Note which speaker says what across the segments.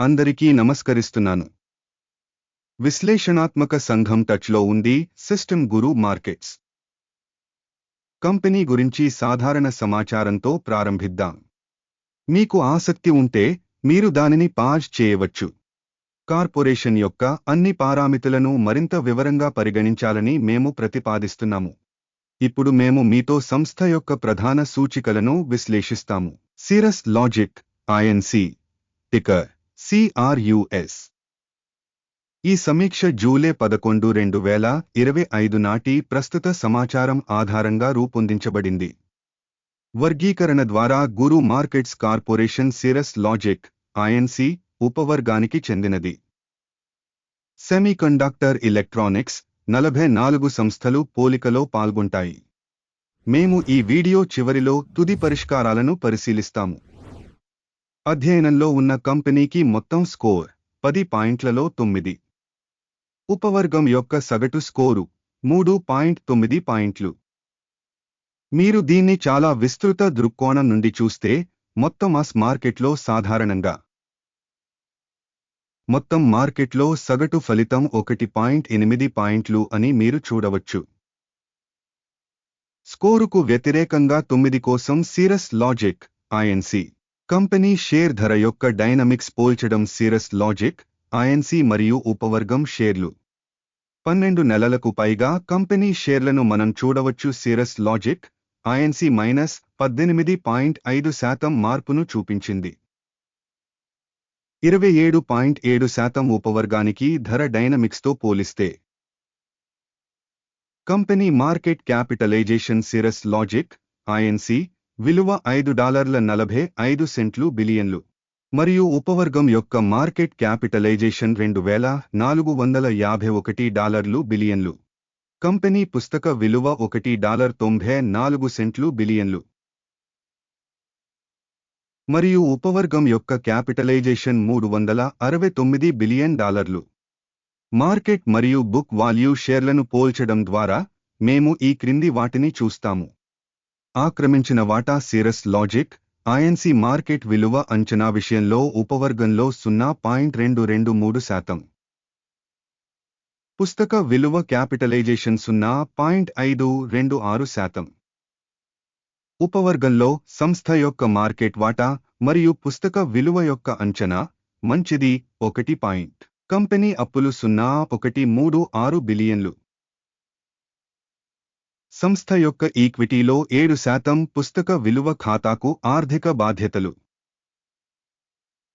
Speaker 1: అందరికీ నమస్కరిస్తున్నాను. విశ్లేషణాత్మక సంఘం టచ్లో ఉంది సిస్టమ్ గురు మార్కెట్స్. కంపెనీ గురించి సాధారణ సమాచారంతో ప్రారంభిద్దాం. మీకు ఆసక్తి ఉంటే మీరు దానిని పాజ్ చేయవచ్చు. కార్పొరేషన్ యొక్క అన్ని పారామితులను మరింత వివరంగా పరిగణించాలని మేము ప్రతిపాదిస్తున్నాము. ఇప్పుడు మేము మీతో సంస్థ యొక్క ప్రధాన సూచికలను విశ్లేషిస్తాము. Cirrus Logic INC ticker CRUS. ఈ సమీక్ష జూలై పదకొండు రెండు వేల ఇరవై ఐదు నాటి ప్రస్తుత సమాచారం ఆధారంగా రూపొందించబడింది. వర్గీకరణ ద్వారా Guru Markets corporation Cirrus Logic INC ఉపవర్గానికి చెందినది. సెమీకండక్టర్ ఎలక్ట్రానిక్స్ నలభై నాలుగు సంస్థలు పోలికలో పాల్గొంటాయి. మేము ఈ వీడియో చివరిలో తుది పరిష్కారాలను పరిశీలిస్తాము. అధ్యయనంలో ఉన్న కంపెనీకి మొత్తం స్కోర్ పది పాయింట్లలో తొమ్మిది. ఉపవర్గం యొక్క సగటు స్కోరు మూడు పాయింట్ తొమ్మిది పాయింట్లు. మీరు దీన్ని చాలా విస్తృత దృక్కోణం నుండి చూస్తే మొత్తం మాస్ మార్కెట్లో సాధారణంగా. మొత్తం మార్కెట్లో సగటు ఫలితం ఒకటి పాయింట్ ఎనిమిది పాయింట్లు అని మీరు చూడవచ్చు. స్కోరుకు వ్యతిరేకంగా తొమ్మిది కోసం Cirrus Logic INC company share ధర యొక్క డైనమిక్స్ పోల్చడం సిరస్ లాజిక్ ఐఎన్సి మరియు ఉపవర్గం షేర్లు. పన్నెండు నెలలకు పైగా కంపెనీ షేర్లను మనం చూడవచ్చు సిరస్ లాజిక్ ఐఎన్సి మైనస్ పద్దెనిమిది పాయింట్ ఐదు శాతం మార్పును చూపించింది. ఇరవై ఏడు పాయింట్ ఏడు శాతం ఉపవర్గానికి ధర డైనమిక్స్తో పోలిస్తే. Company market capitalisation Cirrus Logic INC విలువ ఐదు డాలర్ల నలభై ఐదు సెంట్లు బిలియన్లు. మరియు ఉపవర్గం యొక్క మార్కెట్ క్యాపిటలైజేషన్ రెండు వేల నాలుగు వందల యాభై ఒకటి డాలర్లు బిలియన్లు. కంపెనీ పుస్తక విలువ ఒకటి డాలర్ తొంభై నాలుగు సెంట్లు బిలియన్లు. మరియు ఉపవర్గం యొక్క క్యాపిటలైజేషన్ మూడు వందల అరవై తొమ్మిది బిలియన్ డాలర్లు. మార్కెట్ మరియు బుక్ వాల్యూ షేర్లను పోల్చడం ద్వారా మేము ఈ క్రింది వాటిని చూస్తాము. ఆక్రమించిన వాటా సిరస్ లాజిక్ ఐఎన్సి మార్కెట్ విలువ అంచనా విషయంలో ఉపవర్గంలో సున్నా పాయింట్ రెండు రెండు మూడు శాతం. పుస్తక విలువ క్యాపిటలైజేషన్ సున్నా పాయింట్ ఐదు రెండు ఆరు శాతం. ఉపవర్గంలో సంస్థ యొక్క మార్కెట్ వాటా మరియు పుస్తక విలువ యొక్క అంచనా మంచిది ఒకటి పాయింట్. కంపెనీ అప్పులు సున్నా ఒకటి మూడు ఆరు బిలియన్లు. సంస్థ యొక్క ఈక్విటీలో ఏడు శాతం పుస్తక విలువ ఖాతాకు ఆర్థిక బాధ్యతలు.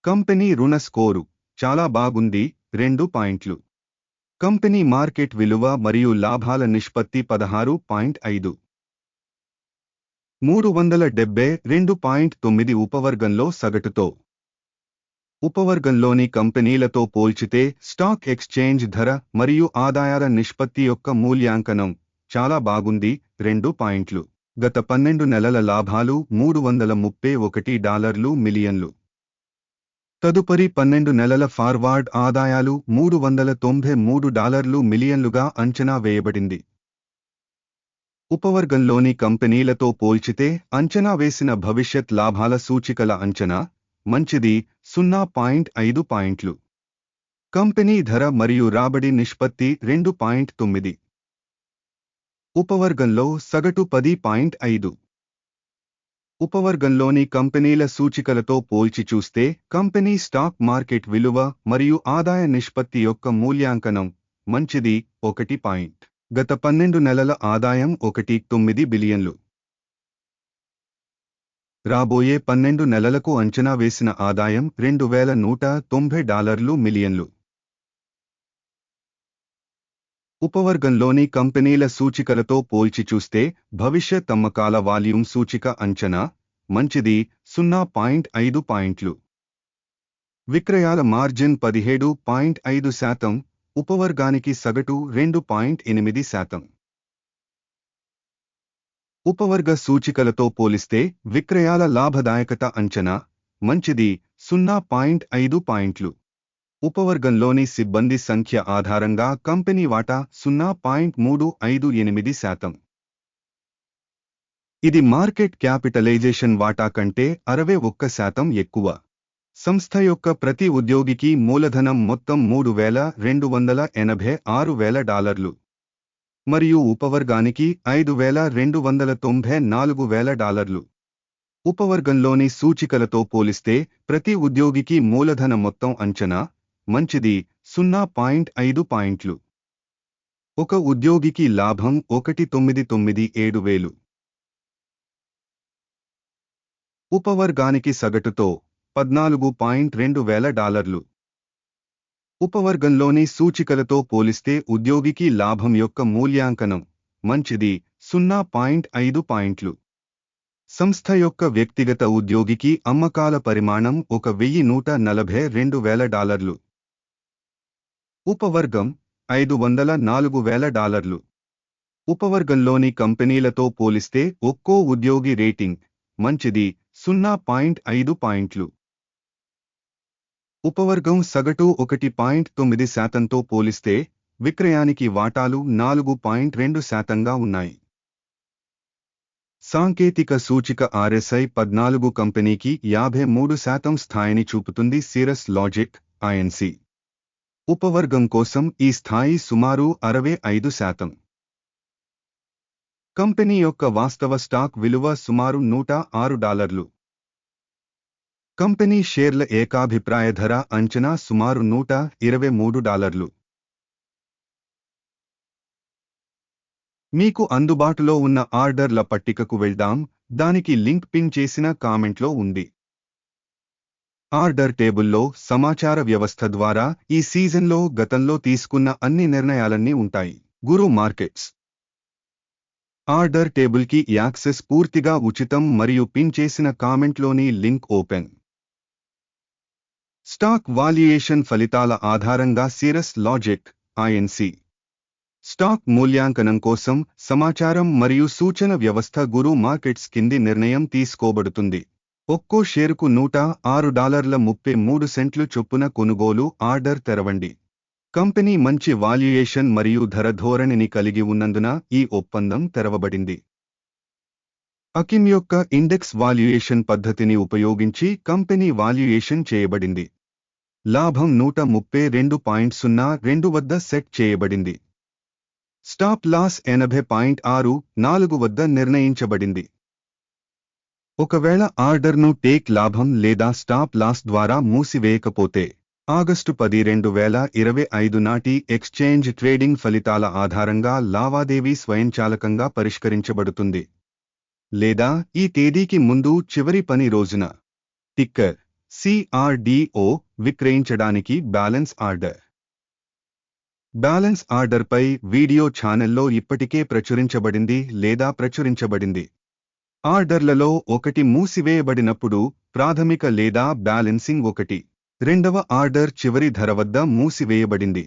Speaker 1: కంపెనీ రుణ స్కోరు చాలా బాగుంది రెండు పాయింట్లు. కంపెనీ మార్కెట్ విలువ మరియు లాభాల నిష్పత్తి పదహారు పాయింట్ ఐదు. మూడు వందల డెబ్బై రెండు పాయింట్ తొమ్మిది ఉపవర్గంలో సగటుతో. ఉపవర్గంలోని కంపెనీలతో పోల్చితే స్టాక్ ఎక్స్చేంజ్ ధర మరియు ఆదాయాల నిష్పత్తి యొక్క మూల్యాంకనం చాలా బాగుంది రెండు పాయింట్లు. గత పన్నెండు నెలల లాభాలు మూడు వందల ముప్పై ఒకటి డాలర్లు మిలియన్లు. తదుపరి పన్నెండు నెలల ఫార్వార్డ్ ఆదాయాలు మూడు వందల తొంభై మూడు డాలర్లు మిలియన్లుగా అంచనా వేయబడింది. ఉపవర్గంలోని కంపెనీలతో పోల్చితే అంచనా వేసిన భవిష్యత్ లాభాల సూచికల అంచనా మంచిది సున్నా పాయింట్ ఐదు పాయింట్లు. కంపెనీ ధర మరియు రాబడి నిష్పత్తి రెండు పాయింట్ తొమ్మిది. ఉపవర్గంలో సగటు పది పాయింట్ ఐదు. ఉపవర్గంలోని కంపెనీల సూచికలతో పోల్చి చూస్తే కంపెనీ స్టాక్ మార్కెట్ విలువ మరియు ఆదాయ నిష్పత్తి యొక్క మూల్యాంకనం మంచిది ఒకటి పాయింట్. గత పన్నెండు నెలల ఆదాయం ఒకటి తొమ్మిది బిలియన్లు. రాబోయే పన్నెండు నెలలకు అంచనా వేసిన ఆదాయం రెండు వేల నూట తొంభై డాలర్లు మిలియన్లు. ఉపవర్గంలోని కంపెనీల సూచికలతో పోల్చి చూస్తే భవిష్యత్ అమ్మకాల వాల్యూమ్ సూచిక అంచనా మంచిది సున్నా పాయింట్ ఐదు పాయింట్లు. విక్రయాల మార్జిన్ పదిహేడు పాయింట్ ఐదు శాతం ఉపవర్గానికి సగటు రెండు పాయింట్ ఎనిమిది శాతం. ఉపవర్గ సూచికలతో పోలిస్తే విక్రయాల లాభదాయకత అంచనా మంచిది సున్నా పాయింట్ ఐదు పాయింట్లు. ఉపవర్గంలోని సిబ్బంది సంఖ్య ఆధారంగా కంపెనీ వాటా సున్నా పాయింట్ మూడు ఐదు ఎనిమిది శాతం. ఇది మార్కెట్ క్యాపిటలైజేషన్ వాటా కంటే అరవై ఒక్క శాతం ఎక్కువ. సంస్థ యొక్క ప్రతి ఉద్యోగికి మూలధనం మొత్తం మూడు వేల రెండు వందల ఎనభై ఆరు వేల డాలర్లు. మరియు ఉపవర్గానికి ఐదు వేల రెండు వందల తొంభై నాలుగు వేల డాలర్లు. ఉపవర్గంలోని సూచికలతో పోలిస్తే ప్రతి ఉద్యోగికి మూలధన మొత్తం అంచనా మంచిది. సున్నా పాయింట్ ఐదు పాయింట్లు. ఒక ఉద్యోగికి లాభం ఒకటి తొమ్మిది తొమ్మిది ఏడు వేలు. ఉపవర్గానికి సగటుతో పద్నాలుగు పాయింట్ రెండు వేల డాలర్లు. ఉపవర్గంలోని సూచికలతో పోలిస్తే ఉద్యోగికి లాభం యొక్క మూల్యాంకనం మంచిది. సున్నా పాయింట్ ఐదు పాయింట్లు. సంస్థ యొక్క వ్యక్తిగత ఉద్యోగికి అమ్మకాల పరిమాణం ఒక వెయ్యి నూట నలభై రెండు వేల డాలర్లు. ఉపవర్గం ఐదు వందల నాలుగు వేల డాలర్లు. ఉపవర్గంలోని కంపెనీలతో పోలిస్తే ఒక్కో ఉద్యోగి రేటింగ్ మంచిది సున్నా పాయింట్ ఐదు పాయింట్లు. ఉపవర్గం సగటు ఒకటి పాయింట్ తొమ్మిది శాతంతో పోలిస్తే విక్రయానికి వాటాలు నాలుగు పాయింట్ రెండు శాతంగా ఉన్నాయి. సాంకేతిక సూచిక ఆర్ఎస్ఐ పద్నాలుగు కంపెనీకి యాభై మూడు శాతం స్థాయిని చూపుతుంది సిరస్ లాజిక్ ఐఎన్సీ ఉపవర్గం కోసం ఈ స్థాయి సుమారు అరవై ఐదు శాతం. కంపెనీ యొక్క వాస్తవ స్టాక్ విలువ సుమారు నూట ఆరు డాలర్లు. కంపెనీ షేర్ల ఏకాభిప్రాయ ధర అంచనా సుమారు నూట ఇరవై మూడు డాలర్లు. మీకు అందుబాటులో ఉన్న ఆర్డర్ల పట్టికకు వెళ్దాం దానికి లింక్ పిన్ చేసిన కామెంట్లో ఉంది. ఆర్డర్ టేబుల్లో సమాచార వ్యవస్థ ద్వారా ఈ సీజన్లో గతంలో తీసుకున్న అన్ని నిర్ణయాలన్నీ ఉంటాయి. గురు మార్కెట్స్. ఆర్డర్ టేబుల్కి యాక్సెస్ పూర్తిగా ఉచితం మరియు పిన్ చేసిన కామెంట్లోని లింక్ ఓపెన్. స్టాక్ వాల్యుయేషన్ ఫలితాల ఆధారంగా సిరస్ లాజిక్ ఐఎన్సి స్టాక్ మూల్యాంకనం కోసం సమాచారం మరియు సూచన వ్యవస్థ గురు మార్కెట్స్ కింది నిర్ణయం తీసుకోబడుతుంది. ఒక్కో షేరుకు నూట ఆరు డాలర్ల ముప్పై మూడు సెంట్లు చొప్పున కొనుగోలు ఆర్డర్ తెరవండి. కంపెనీ మంచి వాల్యుయేషన్ మరియు ధర ధోరణిని కలిగి ఉన్నందున ఈ ఒప్పందం తెరవబడింది. అకిమ్ యొక్క ఇండెక్స్ వాల్యుయేషన్ పద్ధతిని ఉపయోగించి కంపెనీ వాల్యుయేషన్ చేయబడింది. లాభం నూట ముప్పై రెండు పాయింట్ సున్నా రెండు వద్ద సెట్ చేయబడింది. స్టాప్ లాస్ ఎనభై పాయింట్ ఆరు నాలుగు వద్ద నిర్ణయించబడింది. ఒకవేళ ఆర్డర్ను టేక్ లాభం లేదా స్టాప్ లాస్ ద్వారా మూసివేయకపోతే ఆగస్టు పది రెండు వేల ఇరవై ఐదు నాటి ఎక్స్చేంజ్ ట్రేడింగ్ ఫలితాల ఆధారంగా లావాదేవీ స్వయంచాలకంగా పరిష్కరించబడుతుంది. లేదా ఈ తేదీకి ముందు చివరి పని రోజున టిక్కర్ సిఆర్డిఓ విక్రయించడానికి బ్యాలెన్స్ ఆర్డర్. బ్యాలెన్స్ ఆర్డర్పై వీడియో ఛానల్లో ఇప్పటికే ప్రచురించబడింది లేదా ప్రచురించబడింది. ఆర్డర్లలో ఒకటి మూసివేయబడినప్పుడు ప్రాథమిక లేదా బ్యాలెన్సింగ్ ఒకటి. రెండవ ఆర్డర్ చివరి ధర వద్ద మూసివేయబడింది.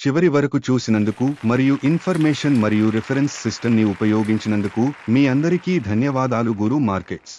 Speaker 1: చివరి వరకు చూసినందుకు మరియు ఇన్ఫర్మేషన్ మరియు రిఫరెన్స్ సిస్టమ్ని ఉపయోగించినందుకు మీ అందరికీ ధన్యవాదాలు గురు మార్కెట్స్.